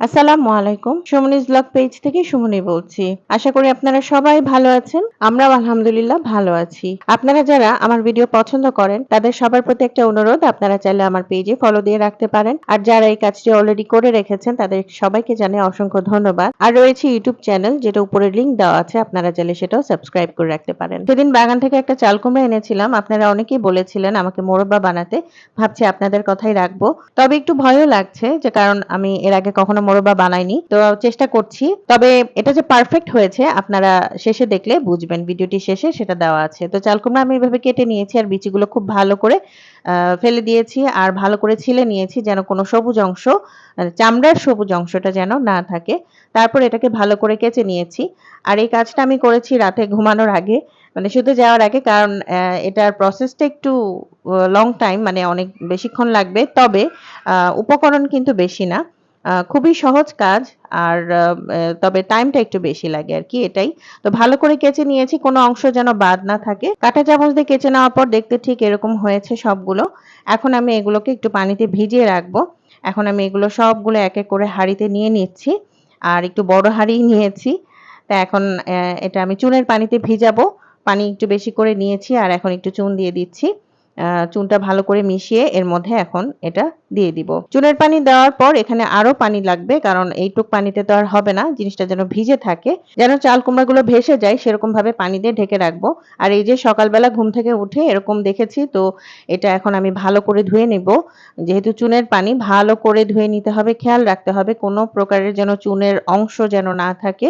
আসসালামু আলাইকুম। সুমনিজ blog page থেকে সুমনি বলছি। আশা করি আপনারা সবাই ভালো আছেন। আমরাও আলহামদুলিল্লাহ ভালো আছি। আপনারা যারা আমার ভিডিও পছন্দ করেন, তাদের সবার প্রতি একটা অনুরোধ, আপনারা চাইলে আমার পেজে ফলো দিয়ে রাখতে পারেন। আর যারা এই কাজটি অলরেডি করে রেখেছেন, তাদের সবাইকে জানে অসংখ্য ধন্যবাদ। আর রয়েছে ইউটিউব চ্যানেল যেটা উপরে লিংক দেওয়া আছে, আপনারা চাইলে সেটাও সাবস্ক্রাইব করে রাখতে পারেন। সেদিন বাগান থেকে একটা চাল কুমড়া এনেছিলাম। আপনারা অনেকেই বলেছিলেন, আমাকে মোরব্বা বানাতে। ভাবছি আপনাদের কথাই রাখব। তবে একটু ভয়ও লাগছে, যে কারণ আমি এর আগে কখনো মোরব্বা বানাইনি তো চেষ্টা করছি। তবে এটা যে পারফেক্ট হয়েছে, আপনারা শেষে দেখলে বুঝবেন, ভিডিওটি শেষে সেটা দেওয়া আছে। তো চাল কুমড়া আমি এভাবে কেটে নিয়েছি আর বিচিগুলো খুব ভালো করে ফেলে দিয়েছি আর ভালো করে ছিলে নিয়েছি যেন কোনো সবুজ অংশ চামড়ার সবুজ অংশটা যেন না থাকে। তারপর এটাকে ভালো করে কেচে নিয়েছি। আর এই কাজটা আমি করেছি রাতে ঘুমানোর আগে। মানে শুতে যাওয়ার আগে কারণ এটার প্রসেসটা একটু লং টাইম মানে অনেক বেশিক্ষণ লাগবে। তবে উপকরণ কিন্তু বেশি না। খুবই সহজ কাজ, আর তবে টাইমটা একটু বেশি লাগে আর কি এটাই। তো ভালো করে কেচে নিয়েছি, কোনো অংশ যেন বাদ না থাকে। কাঁটা চামচ দিয়ে কেচে নেওয়ার পর দেখতে ঠিক এরকম হয়েছে সবগুলো। এখন আমি এগুলোকে একটু পানিতে ভিজিয়ে রাখব। এখন আমি এগুলো সবগুলো এক এক করে হাঁড়িতে নিয়ে নিচ্ছি, আর একটু বড় হাঁড়ি নিয়েছি। তা এখন এটা আমি চুনের পানিতে ভিজাবো। পানি একটু বেশি করে নিয়েছি, আর এখন একটু চুন দিয়ে দিচ্ছি। চুনটা ভালো করে মিশিয়ে এর মধ্যে এখন এটা দিয়ে দিব। চুনের পানি দেওয়ার পর এখানে আরও পানি লাগবে, কারণ এইটুক পানিতে তো আর হবে না, জিনিসটা যেন ভিজে থাকে। যেন চাল কুমড়াগুলো ভেসে যায়, সেরকম ভাবে পানি দিয়ে ঢেকে রাখব। আর এই যে সকালবেলা ঘুম থেকে উঠে এরকম দেখেছি, তো এটা এখন আমি ভালো করে ধুয়ে নেব। যেহেতু চুনের পানি ভালো করে ধুয়ে নিতে হবে, খেয়াল রাখতে হবে, কোনো প্রকারের যেন চুনের অংশ যেন না থাকে।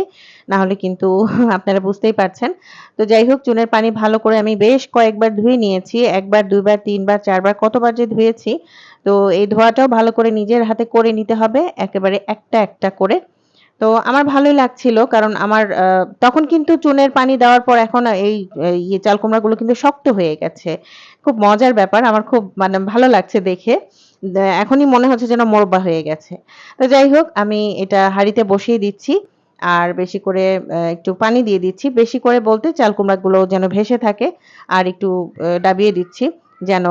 না হলে কিন্তু আপনারা বুঝতেই পারছেন। তো যাই হোক, চুনের পানি ভালো করে আমি বেশ কয়েকবার ধুয়ে নিয়েছি। একবার, দুইবার, তিনবার, চারবার, কতবার যে ধুয়েছি, তো এই ধোয়াটাও ভালো করে নিজের হাতে করে নিতে হবে, একেবারে একটা একটা করে। তো আমার ভালোই লাগছিল, কারণ আমার তখন কিন্তু চুনের পানি দেওয়ার পর এখন এই এই ইয়ে চাল কুমড়াগুলো কিন্তু শক্ত হয়ে গেছে। খুব মজার ব্যাপার, আমার খুব মানে ভালো লাগছে দেখে। এখনই মনে হচ্ছে যেন মোরব্বা হয়ে গেছে। তো যাই হোক, আমি এটা হাঁড়িতে বসিয়ে দিচ্ছি। আর বেশি করে একটু পানি দিয়ে দিচ্ছি। বেশি করে বলতে চাল কুমড়াগুলো যেন ভেসে থাকে, আর একটু ডাবিয়ে দিচ্ছি। যেন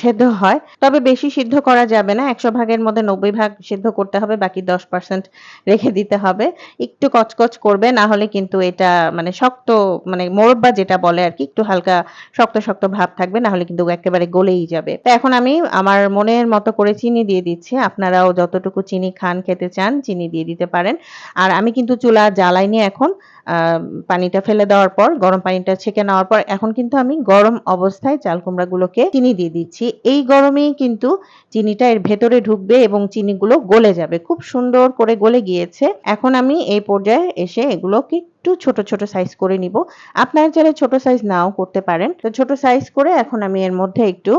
সেদ্ধ হয়। তবে বেশি সিদ্ধ করা যাবে না। একশো ভাগের মধ্যে নব্বই ভাগ সিদ্ধ করতে হবে, বাকি দশ পার্সেন্ট রেখে দিতে হবে। একটু কচকচ করবে, না হলে কিন্তু এটা মানে শক্ত মানে মোরব্বা যেটা বলে আর কি, একটু হালকা শক্ত শক্ত ভাব থাকবে, না হলে কিন্তু একেবারে গলেই যাবে। তো এখন আমি আমার মনের মতো করে চিনি দিয়ে দিচ্ছি। আপনারাও যতটুকু চিনি খান, খেতে চান, চিনি দিয়ে দিতে পারেন। আর আমি কিন্তু চুলা জ্বালাইনি এখন। পানিটা ফেলে দেওয়ার পর, গরম পানিটা ছেঁকে নেওয়ার পর, এখন কিন্তু আমি গরম অবস্থায় চাল কুমড়াগুলোকে চিনি দিয়ে দিচ্ছি। এই গরমেই কিন্তু চিনিটা এর ভেতরে ঢুকবে এবং চিনিগুলো গলে যাবে। খুব সুন্দর করে গলে গিয়েছে। এখন আমি এই পর্যায়ে এসে এগুলোকে একটু ছোট ছোট সাইজ করে নিব। আপনারা চাইলে ছোট সাইজ নাও করতে পারেন, তো ছোট সাইজ করে এখন আমি এর মধ্যে একটু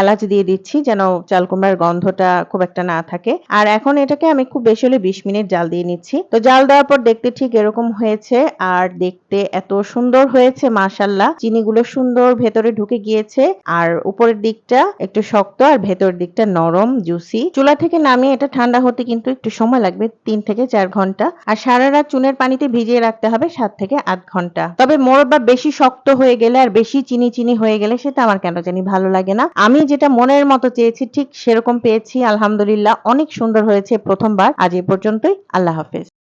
এলাচ দিয়ে দিচ্ছি যেন চাল কুমড়ার গন্ধটা খুব একটা না থাকে। আর এখন এটাকে আমি খুব বেশি হলে বিশ মিনিট জাল দিয়ে নিচ্ছি। তো জাল দেওয়ার পর দেখতে ঠিক এরকম হয়েছে আর দেখতে এত সুন্দর হয়েছে মাশাল্লাহ চিনিগুলো সুন্দর ভেতরে ঢুকে গিয়েছে আর উপরের দিকটা একটু শক্ত আর ভেতরের দিকটা নরম জুসি চুলা থেকে নামিয়ে এটা ঠান্ডা হতে কিন্তু একটু সময় লাগবে, তিন থেকে চার ঘণ্টা। আর সারা রাত চুনের পানিতে ভিজিয়ে রাখতে হবে। সাত থেকে আধ ঘণ্টা। তবে মোরব্বা বেশি শক্ত হয়ে গেলে আর বেশি চিনি চিনি হয়ে গেলে সেটা আমার কেন জানি ভালো লাগে না। আমি যেটা মনের মতো চেয়েছি ঠিক সেরকম পেয়েছি। আলহামদুলিল্লাহ অনেক সুন্দর হয়েছে প্রথমবার। আজ এ পর্যন্তই। আল্লাহ হাফেজ।